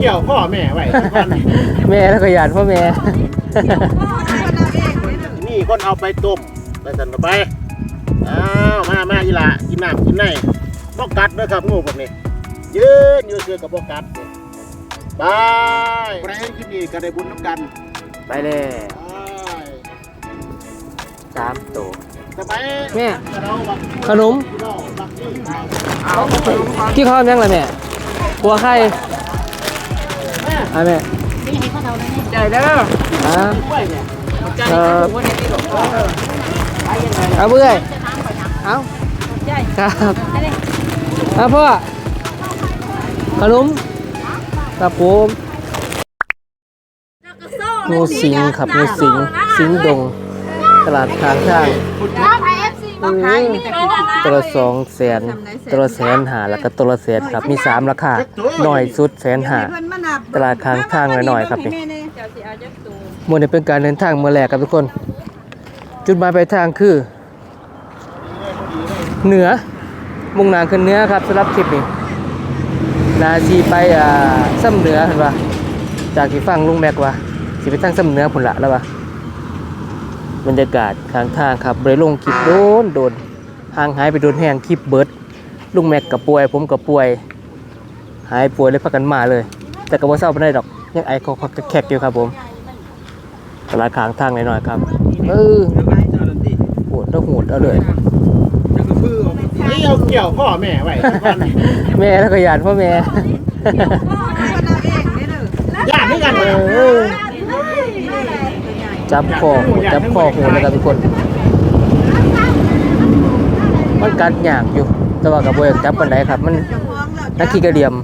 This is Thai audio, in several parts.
เกี่ยวพ่อแม่ไว้ทุกวันนี้แม่แล้วก็หยาดพ่อแม่ นี่คนเอาไปต้มไปสันต่อไปอ้าวมามาอีหละกินน้ำกินในบ่กัดเด้อครับงูพวกนี้ยืนอยู่เสือกับบ่กัดนี่ไปไปเห็นคลิปนี้ก็ได้บุญน้ำกันไปเลยไปสามตัวสบายแม่ เราบักขนมเราบักนี่กี่ข้าวยังไงแม่บัวไข่ อะแม่ใจเด้ออะกล้วยเนี่ยใจเออวันนี้หลวงพ่อเอาเบื่อยเอาใจครับเอาพ่อขนมกับผมงูสิงครับงูสิงสิงดง ตลาดทางช่างตัวละสองแสนตัวละแสนหาแล้วก็ตัวละแสนครับ มีสามราคาหน่อยสุดแสนหา ตลาดค้างทางหน่อยๆครับนี่มื่อนี้เป็นการเดินทางเมื่อแรกครับทุกคน จุดหมายปลายทางคือ เหนือ มุ่งหน้าขึ้นเหนือครับสำหรับทริปนี้นาซีไปอ่าซ้ำเหนือเห็นปะจากที่ฟังลุงแม็กว่าสิไปทางซ้ำเหนือผลละแล้วปะบรรยากาศข้างทางครับบริลงคลิปโดนโดนห่างหายไปโดนแห้งคลิปเบิร์ดลุงแม็กกับป่วย ผมกับป่วย หายป่วยเลยพักกันมาเลย แต่ก็บ่เศร้าไปได้ดอกยังไอคอพักแคกอยู่ครับผมตลาดข้างทางหน่อยๆครับเออโหดแล้วโหดเอาเลยนี่เอาเกี่ยวพ่อแม่ไว้ทุกวันนี้แม่แล้วก็หยาดพ่อแม่ญาติด้วยกันเอเลยอจับคอโหดจับคอโหดนะครับทุกคนมันกัดยากอยู่แต่ว่ากับโบอยากจับปันไดครับ มันนักขี้กระเดียม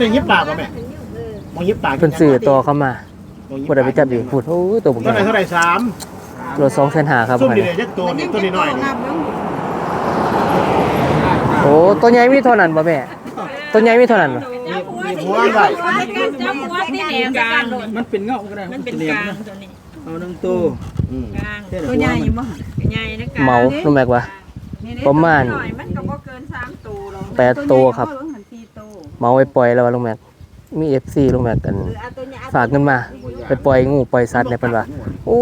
แล้วก็ลงทุนมาด้วยกันมันยังยิบปากป่ะแม่มองยิบปากเป็นสื่อต่อเข้ามาพูดอะไรไปจับอีกพูดโอ้ยตัวผมตัวไหนเท่าไหร่สามตัวสองแสนหาครับซุ่มพันดีเลยยักตัวนี่ตัวนี้หน่อยนี่โอ้ตัวใหญ่มีเท่านั้นป่ะแม่ตัวใหญ่มีเท่านั้นป่ะมีหัวไหวจับหัวที่แหนมกลางมันเป็นเงาก็ได้มันเป็นกลางตัวนี้เอาหนึ่งตัวกลางตัวใหญ่บ่ใหญ่นะกลางเมาลุงแม็กว่าประมาณหน่อยมันก็บ่เกิน3ตัวหรอกแปดตัวครับตัวหันสี่ตัว เมาไปปล่อยแล้วว่าลุงแม็กมีเอฟซีลุงแม็กกันเอาตัวนี้ฝากเงินมา ไปปล่อยงูปล่อยสัตว์ในเพิ่นว่าโอ้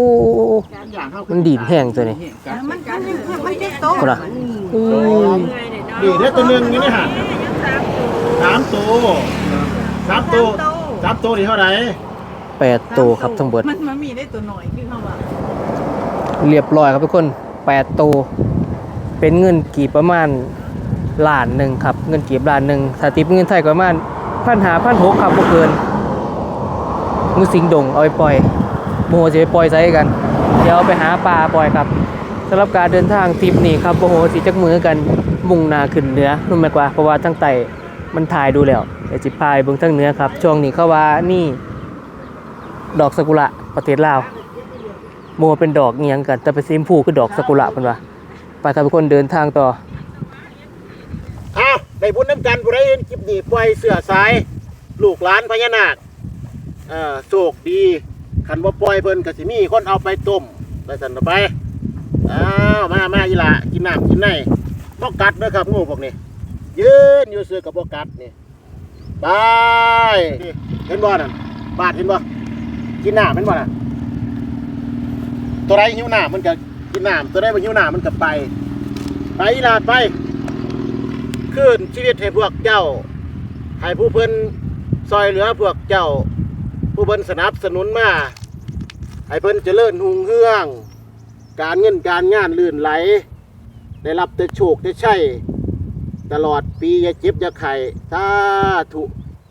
อย่างเข้ามันดีดแห้งตัวนี้มันกันมันเจ็ดโตคนละอืมดีได้ตัวหนึ่งนี่นะฮะสามตัวสามตัวสามตัวนี่เท่าไหร่แปดตัวครับทั้งเบิดมันมันมีได้ตัวหน่อยคือเขาว่าเรียบร้อยครับทุกคนแปดตัวเป็นเงินกี่ประมาณ ล้านหนึ่งครับเงินเกี่ล้านหนึ่งถ้าติปเงินไทยก็ประมาณพันหาพันหกครับบ่เกินงูสิงดงเอาไปปล่อยโมจะไปปล่อยไซกัน เดี๋ยวไปหาปลาปล่อยครับสำหรับการเดินทางทริปนี้ครับโมโหสิจักมือกันมุ่งหนาขึ้นเหนือนุ่มแมกว่าเพราะว่าทั้งไตมันถ่ายดูแล้วเดี๋ยวจิพายเบิ่งทั้งเหนือครับช่วงนี้เขาว่านี่ ดอกซากุระประเทศลาวโมเป็นดอกเงียงกันแต่ไปนสีมพูคือดอกซากุระเป็นว่าไปครับทุกคนเดินทางต่อ ได้บุญน้ำกันผู้ใดเห็นคลิปนี้ปล่อยเสือสาย ลูกหลานพญานาคเอ่อโชคดีคันบ่ปล่อยเพิ่นก็สิมีคนเอาไปต้มไปสันต่อไปอ้าวมามาอีหละกินน้ำกินในบ่กัดเด้อครับงูพวกนี้ยืนอยู่เสือกับบ่กัดนี่ไปเห็นบ่นั่นบาดเห็นบ่กินน้ำเห็นบ่น่ะตัวไรหิวน้ำมันก็กินน้ำตัวใดบ่หิวน้ำมันก็ไป ไปอีหลาไป คืนชีวิตให้พวกเจ้า ให้ผู้เพิ่นซอยเหลือพวกเจ้า ผู้เพิ่นสนับสนุนมา ให้เพิ่นเจริญหุ่งเฮือง การเงินการงานลื่นไหล ได้รับแต่โชคได้ใช่ ตลอดปีอย่าเจ็บอย่าไข้าธุ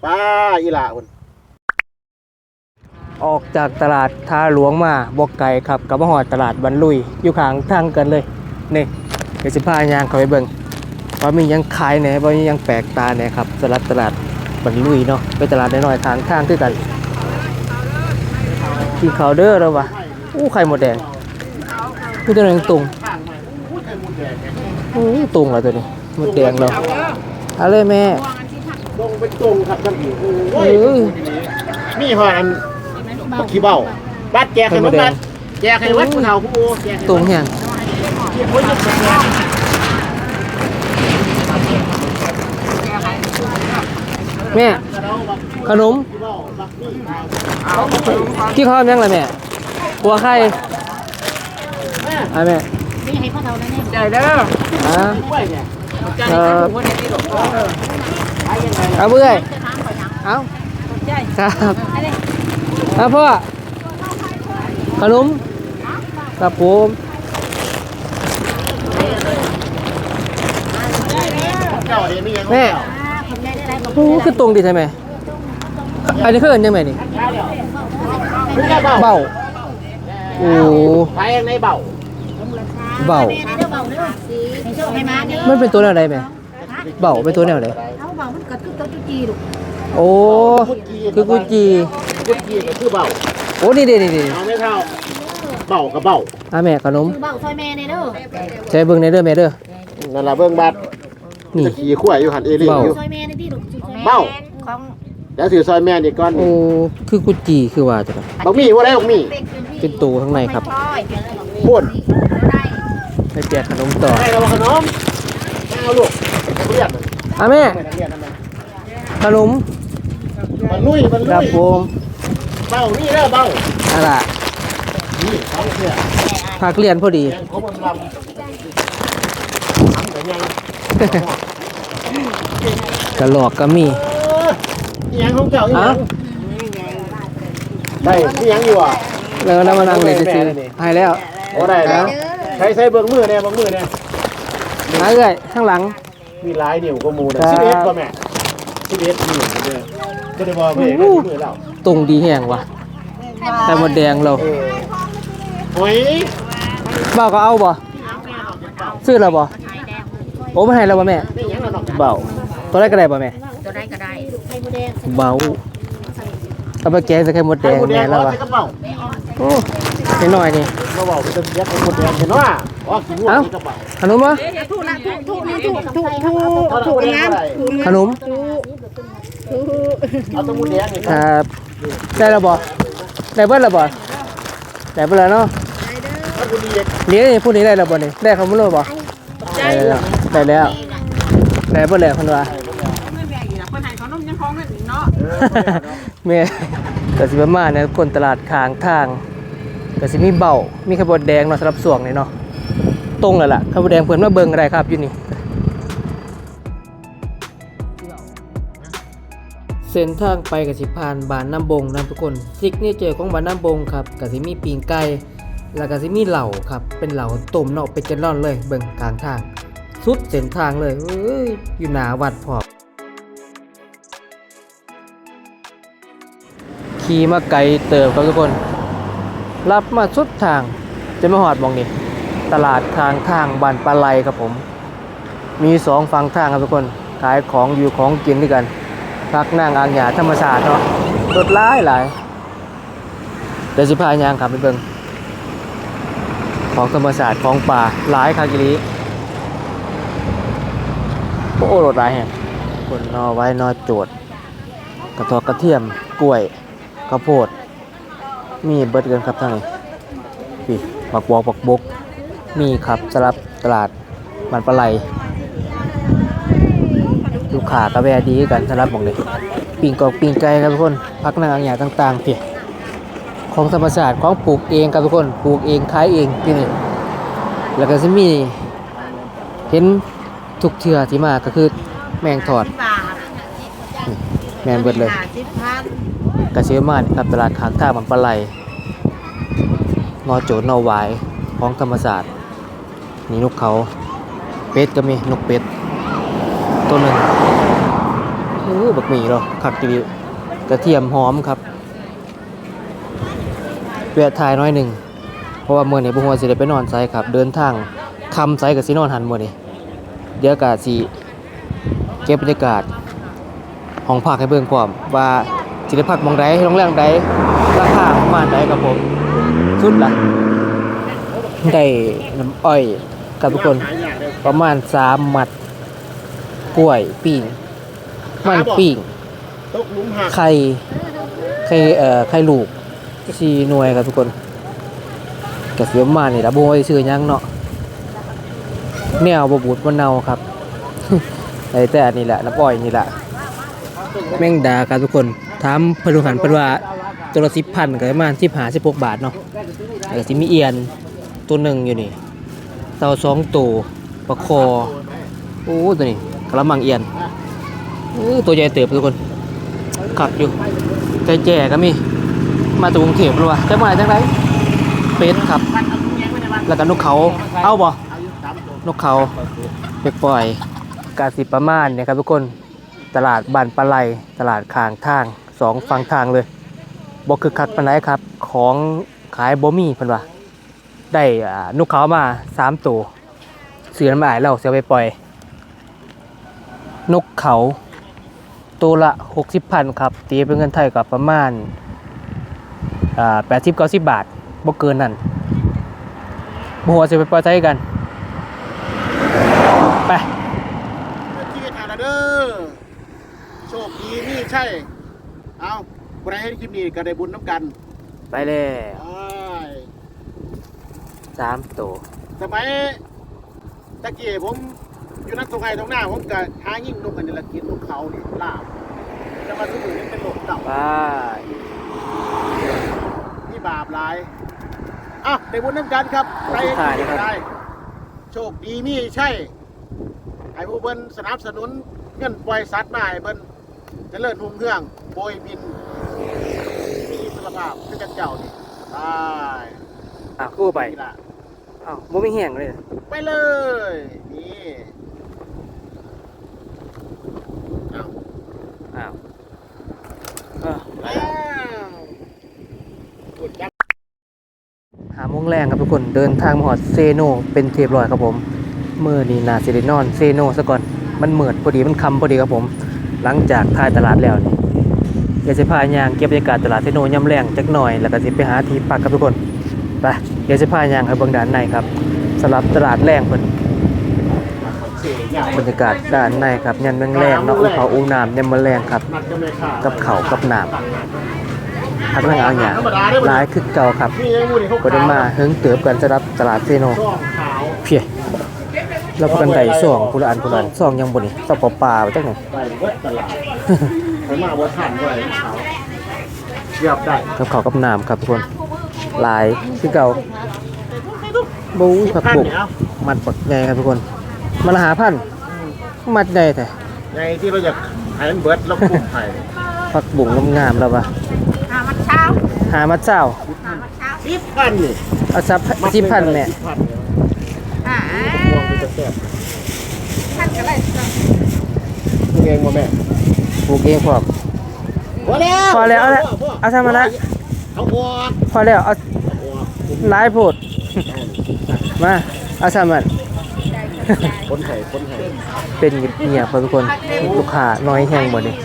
ป้าอีหละคนออกจากตลาดท่าหลวงมาบอกไก่ครับกับมาหอดตลาดบรรลุย อยู่ข้างทางกันเลย นี่เดี๋ยวสิพายางเข้าไปเบิ่ง ว่ามีหยังขายไหนว่ามีหยังแปลกตาไหนครับสำหรับตลาดบรรลุยเนาะไปตลาดน้อยๆทางข้างคือกันกินข้าวเด้อแล้ววะอู้ไข่หมดแดงนี่ตัวนึงตุงอู้ตุงเหรอตัวนี้หมดแดงแล้วเอาเลยแม่ตรงเป็นตรงครับท่านผู้โอ้เอ้ยยมีหออันบักขี้เบ้าบัดแจกให้มันบัดแจกให้วัดผู้เฒ่าผู้โอแจกให้ตุวังดยังโอ้ย แจกให้วัดแม่ ขนมกี่ข้าวยังล่ะแม่บัวไข่อะแม่ใจเด้ออะใจเออคนนี้หรอกเอาเบื่อยเอาใจครับครับพ่อขนมครับผม เจ้าเห็นมีอย่างแม่โอ้คือตรงดีใช่ไหมอันนี้คือเอินยังไงนี่คือแค่เบาเบาโอ้ไปในเบาเบามันเป็นตัวแนวไหนแม่เบาเป็นตัวแนวไหนเขาบอกมันเกิดขึ้นตัวจุจีลูกโอ้คือกุจีกุจีก็คือเบาโอ้นี่นี่นี่นี่เอาไม่เท่าเบากับเบาอะแม่ขนมคือเบาซอยแม่ในเด้อใช้เบิ่งในเด้อแม่เด้อนั่นล่ะเบิ่งบัด นี่ จะขี่ขั้วอยู่หันเอเลี่ยเบาอยู่ ซอยแม่ในที่ลูกซอยแม่เบ้า ของเดี๋ยวถือซอยแม่นี่ก่อนโอ้ คือกุจีคือว่าจ้ะบักมี่ว่าได้บักมี่เป็นตัวข้างในครับซอยเดี๋ยวเลยบอกพูดได้ไปแจกขนมต่อให้เราขนมเอาลูกเรียนมันอะแม่ไม่ได้เรียนนะแม่ขนมมันลุยมันคลุรับยผมเบานี่เด้อเบาอะล่ะนี่เขาเนี่ยพักเรียนพอดีแกงเขามันลำทำแต่ยัง กระหลอกก็มีอีหยังของเจ้าอีหยังอ้าวได้อีหยังอยู่อะแล้วก็นำมานั่งเลยซื้อๆให้แล้วโอ้ได้แล้วใช้ใช้เบิ่งมือแน่เบิ่งมือแน่หาเอ้ยข้างหลัง มีหลายนิ้วก็มูนะครับสิบเอ็ดก็แม่สิบเอ็ดนิ้วเด้อก็ได้บอกเพื่อนได้มือแล้วตรงดีแห้งว่ะแต่หมดแดงเราเออโอ้ยเบาก็เอาบ่ซื้อแล้วบ่ โอ้ไม่ให้แล้วบ่แม่นี่หยังละเนาะเบาตัวแรกก็ได้บ่แม่ตัวได้ก็ได้ไข่มดแดงเบาเอาไปแกงใส่ไข่มดแดงหมดแดแม่งแล้แล้ววว่ะใส่กระเป๋าโอ้นิดหน่อยนี่มาบอกเป็นยัดหมดแดงเห็นว่าอ๋อกินหัวในกระเป๋าขนมบ่ถูกละถูกถูกถูกถูกถูกถูกน้ำขนมเอาตัวหมดแดงนี่ครับได้แล้วบ่ได้เบิดแล้วบ่ได้เบิดแล้วเนาะถ้าคุณดีเด็กเลี้ยงนี่พูดนี้ได้แล้วบ่นี่ได้คำรู้บ่ได้แล้ว ได้แล้วได้เบิดแล้วเพิ่นว่าไม่แบ่งอีกนะคนไทยเขานุ่มยังคล้องกันอีกเนาะแม่ก็สิประมาณเนี่ยคนตลาดข้างทางก็สิมีเบามีขบวนแดงเนาะสำหรับสวงนี่เนาะตรงแล้วล่ะขบวนแดงเพิ่นมาเบิ่งอะไรครับอยู่นี่เส้นทางไปก็สิผ่านบ้านน้ำบงนะทุกคนซิกเนเจอร์ของบ้านน้ำบงครับก็สิมีปีงไก่แล้วก็สิมีเหล่าครับเป็นเหล่าต้มเนาะเป็นจะร่อนเลยเบิ่งกลางทาง สุดเส้นทางเลยเอ้ยอยู่หนาวัดพอขี่มาไกลเติบครับทุกคน รับมาสุดทางจะมาหอดมองนี่ตลาดทางทางบานปลาไหลครับผม มีสองฝั่งทางครับทุกคนขายของอยู่ของกินด้วยกันพักนั่งอ่างหยาธรรมชาติเนาะรถหลายหลายเดี๋ยวสิพายางขับไปเบิ่งของธรรมชาติของป่าหลายคากิลี โอ้รถหลายแห่งคนนอไว้นอโจดกระทอกระเทียมกล้วยข้าวโพด มีเบิดกันครับท่านนี้พี่บักบกบักบก มีครับสลับตลาดมันปลาไหลลูกค้ากระแวดีกันสลับหมองเลยปิ่งกอกปิ่งไก่ครับทุกคนพักนางอย่างต่างๆพี่ของธรรมชาติของปลูกเองครับทุกคนปลูกเองขายเองที่นี่แล้วก็จะมีเห็น ทุกเทือที่มาก็คือแมงถอด บาทแมนเบิดเลยสิบพันกระเชื้อมานครับตลาดค้างท่ามันปลาไหลนอโจนอหวายของธรรมศาสตร์นี่นกเขา เป็ดก็มีนกเป็ด ตัวหนึ่งโอ้บักหมี่เหรอขักจีกระเทียมหอมครับเวียทายน้อยหนึ่ง เพราะว่าเมื่อนี้บุหัวสิได้ไปนอนไซครับ เดินทางคำไซกับสินอนหันเมื่อนี้ เดี๋ยวกาสิเก็บบรรยากาศห้องพักให้เบิ่งพร้อมว่าสิได้พักหมองใดโรงแรมใดราคาประมาณใดครับผมสุดละได้น้ำอ้อยกับทุกคนประมาณ3มัดกล้วยปิ้งมันปิ้งตกหลุมหักไข่ไข่เอ่อไข่ลูกสี่หน่วยครับทุกคนกระเสียประมาณนี่ละบ่ว่าสิซื้อหยังเนาะ แนวบบูดบ่เน่าครับได้แต่นี่แหละน้ำอ้อยนี่แหละแมงดาครับทุกคนถามพนลูกหันเพิ่นว่าตัวละสิบพันก็ประมาณสิบหาสิบหกบาทเนาะแล้สิมีเอียนตัวหนึ่งอยู่นี่เต่าสองตัวปลาคอโอ้ตัวนี้กระมังเอียนตัวใหญ่เติบทุกคนขักอยู่ใจแจ่ก็มีมาจากกรุงเทพหรือวะจังหวัดจังไรเป็ดครับ แล้วก็นกเขา เอาบ่ นกเขาไปปล่อยกาสิประมาณเนี่ยครับทุกคนตลาดบ้านปลาไหลตลาดข้างทางสองฝั่งทางเลยบ่คือคักปานใดครับ ของขายบ่มีเพิ่นว่าได้นกเขามาสามตัวเสือน้ำอายแล้วเสียไปปล่อย นกเขาตัวละ60พันครับตีเป็นเงินไทยกับประมาณแปดสิบเก้าสิบบาทบ่เกินนั่นบัวจะไปปล่อยใจกัน ไปที่ทานละเด้อโชคดีนี่ใช่ เอาบริให้คลิปนี้ก็ได้บุญน้ำกัน ไปเลยไปสามตัวสมัยตะกี้ผมอยู่นักตรงไห้ตรงหน้าผมก็หายิ่งนกอันนี้ละกินนกเขานี่ลาบแต่ว่าทุกอย่างนี้เป็นโลกเก่าไปนี่บาปหลายอะได้บุญน้ำกันครับไปได้ โชคดีมีใช่ ให้ผู้เพิ่นสนับสนุนเงินปล่อยสัตว์มาให้เพิ่นเจริญรุ่งเรืองโบยบินมีอิสรภาพคือจังเจ้านี่ไปอะคู่ไปนี่ล่ะอ้าวบ่มีแห้งเลย ไปเลยนี่เอาอ้าวเออแล้วกดจับ หาโมงแรงครับทุกคนเดินทางมาหอดเซโนเป็นเทียบร้อยครับผมเมื่อนี้นาซิเดนอนเซโนซะก่อน มันเหมือดพอดีมันคำพอดีครับผม หลังจากทายตลาดแล้วนี่อยากจะพายางเก็บบรรยากาศตลาดเซโนย่ำแรงจักหน่อยแล้วก็สิไปหาที่พักครับทุกคนไปเดี๋ยวจะพายางให้เบิ่งด้านในครับสำหรับตลาดแรงเพิ่นบรรยากาศด้านในครับยันแมงแรงเนาะอุ้เขาอุ้งน้ำยันแมงครับกันเลยค่ะกับเขากับน้ำพักนั่งเอาอย่างหลายคือเก่าครับ ก็ได้มาเฮิงเติบกันสำหรับตลาดเซโนเพีย แล้วพากันได้ซ่องผู้ละอันผู้ละอันซ่องยังบ่นี่ซ่องเปล่าๆจังได๋ไปเวทตลาดผมมาวัดท่านไว้ขาวเรียบได้กับเขาวกับน้ำครับทุกคนหลายคือเก่าบู๊ผักท่านบุกเนี่ยเอามัดปักใหญ่ครับทุกคนมาละหาพันมัดใหญ่แท้ในที่เราจะหายมันเบิร์ดแล้วปลูกไผ่ผักบุ้งงามๆแล้วปะหามันเช้าหามัดเจ้าหามันเช้าสิบพันนี่เอาซับสิบพันแม่ แซ่บท่านก็ได้ปลูกเองบ่แม่ปลูกเองพร้อมพอแล้วพอแล้วเอาละเอาทำมาละเอาออกพอแล้วเอาเอาออกหลายโพดมาเอาซ้ำมันคนไข่คนไข่เป็นเงียบๆครับทุกคนลูกค้าน้อยแห้งหมดเลย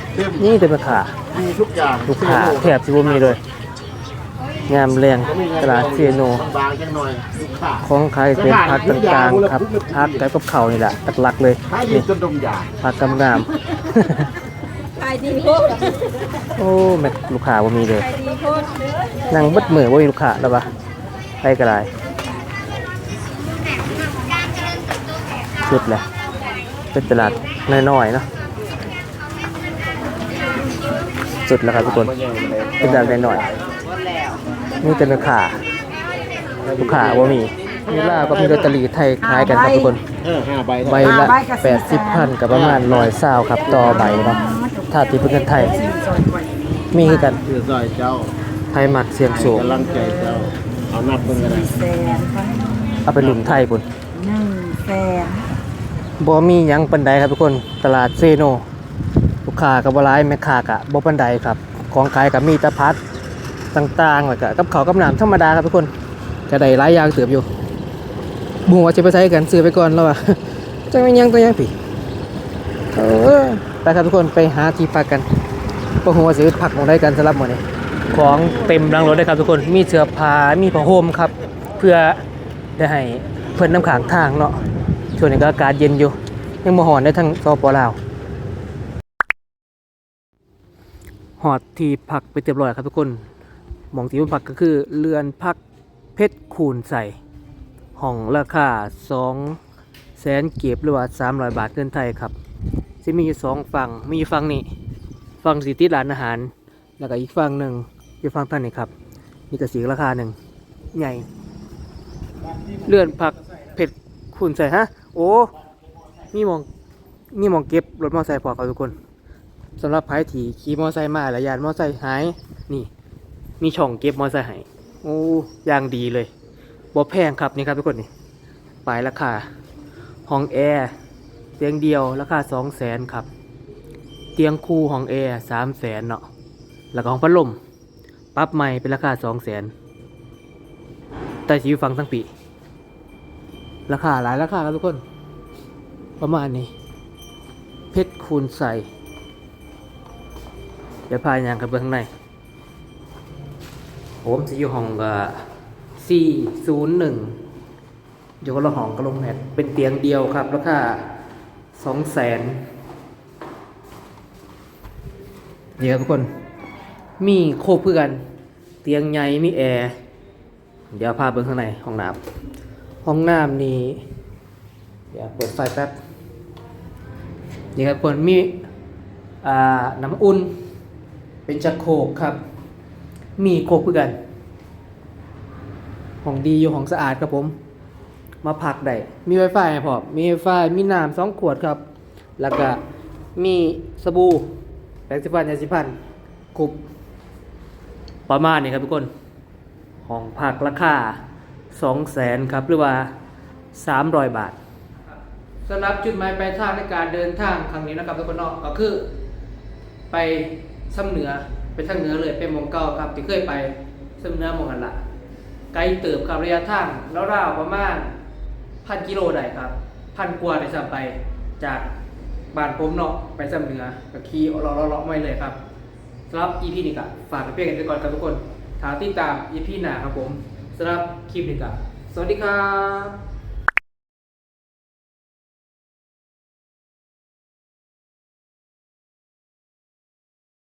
นี่เป็นลูกค้ามีทุกอย่างลูกค้าแทบสิบ่มีเลย งามแรงตลาดเซโนบางๆจังหน่อยลูกค้าของขายเป็นผักต่างๆครับผักกับข้าวนี่แหละหลักๆเลยถ้ายืนี่นจนดมยาผักกำงามขายดีโคตรโอ้แม่ลูกค้าบ่มีเลยขายดีโคตรนั่งเบิดมือบ่มีลูกค้าแล้วปะไปก็ได้สุดแหละเป็นตลาดน้อยๆเนาะสุดแล้วครับทุกคนเป็นตลาดน้อยๆ นี่เป็นลูกค้าลูกค้าว่ามีมีลาวก็มีลอตเตอรี่ไทยขายกันครับทุกคน เออห้าใบใบละ80พันกับประมาณร้อยเศร้าครับ ต่อใบเนาะถ้าตีเป็นเงินไทย มีคือกันคือซอยเจ้าไทยหมักเสียงสูงกำลังใจเจ้า เอานับเบิ่งกันนะแสนเอาไปหลุนไทยพุ่นหนึ่งแสนบ่มีหยังปันใดครับทุกคน ตลาดเซโนลูกค้ากับบ่หลายแม่ค้ากะบ่ปันใดครับ ของขายกับมีแตะพัด ต่างๆแล้วก็กับเขากับน้ำธรรมดาครับทุกคนก็ได้หลายอย่างเติบอยู่บ่ว่าจะไปใช้กันซื้อไปก่อนแล้วอะจังแม่ยังตัวยังพี่เออไปครับทุกคนไปหาที่พักกันบ่ฮู้ว่าสิพักมองใดกันสำหรับมื้อนี้ของเต็มรังรถเลยครับทุกคนมีเสื้อผ้ามีผ้าห่มครับ เพื่อได้ให้เพิ่นน้ำขางทางเนาะช่วงนี้ก็อากาศเย็นอยู่ ยังมาหอนได้ทั้งสปอลาวหอดที่พักไปเรียบร้อยครับทุกคน มองที่พักก็คือเรือนพักเพชรคูณใส่ห้องราคา2แสนเก็บหรือว่า300 บาทเงินไทยครับจะมีอยู่สองฝั่งมีฝั่งนี้ฝั่งสีติดร้านอาหาร แล้วก็อีกฝั่งหนึ่งอยู่ฝั่งท่านนี่ครับนี่ก็สีราคาหนึ่งใหญ่ เลื่อนผักเผ็ดขุนใส่ฮะ โอ้มีหมองมีหมองเก็บรถมอเตอร์ไซค์พอครับทุกคนสำหรับใครที่ขี่มอเตอร์ไซค์มาแล้วยานมอเตอร์ไซค์หาย มีช่องเก็บมอเตอร์ไซค์ให้โอ้อย่างดีเลยบ่แพงครับนี่ครับทุกคนนี่ปลายราคาห้องแอร์เตียงเดียวราคาสองแสนครับ เตียงคู่ห้องแอร์สามแสนเนาะแล้วก็ห้องพัดลมปรับใหม่เป็นราคาสองแสนแต่ชีวิตฟังทั้งปี ราคาหลายราคาครับทุกคน ประมาณนี้ เพชรคูณใส่เดี๋ยวพายางกันไปข้างใน ผมจะอยู่ห้องสี่ศูนย์หนึ่งอยู่คนละห้องกับโรงแรมเป็นเตียงเดียวครับ ราคาสองแสนนี่ครับทุกคน มีโครบเพื่อกัน เตียงใหญ่มีแอร์ เดี๋ยวพาไปข้างในห้องน้ำห้องน้ำนี่เดี๋ยวเปิดไฟแป๊บนี่ครับทุกคนมีอ่าน้ำอุ่น เป็นจักรโครกครับ มีโครบเพื่อกันของดีอยู่ของสะอาดครับผม มาพักได้มีไวไฟให้พร้อมมีไวไฟมีน้ำสองขวดครับ แล้วก็มีสบู่แปรงสีฟันยาสีฟันครบประมาณนี้ครับทุกคนห้องพักราคาสองแสนครับหรือว่าสามร้อยบาทสำหรับจุดหมายปลายทางในการเดินทางครั้งนี้นะครับทุกคนเนาะก็คือไป ซ้ำเหนือไปทางเหนือเลยไปหมองเก่าครับที่เคยไปซ้ำเหนือมองหันละไกลเติบครับระยะทางแล้วราวๆประมาณพันกิโลได้ครับพันกว่าได้ซ้ำไปจากบ้านผมเนาะไปซ้ำเหนือก็ขี่เลาะเลาะๆไม่เลยครับสำหรับ EP นี้ก็ฝากไปเพื่อนกันไปก่อนครับทุกคนถามติดตาม EP หน้าครับผมสำหรับคลิปนี้ก็สวัสดีครับ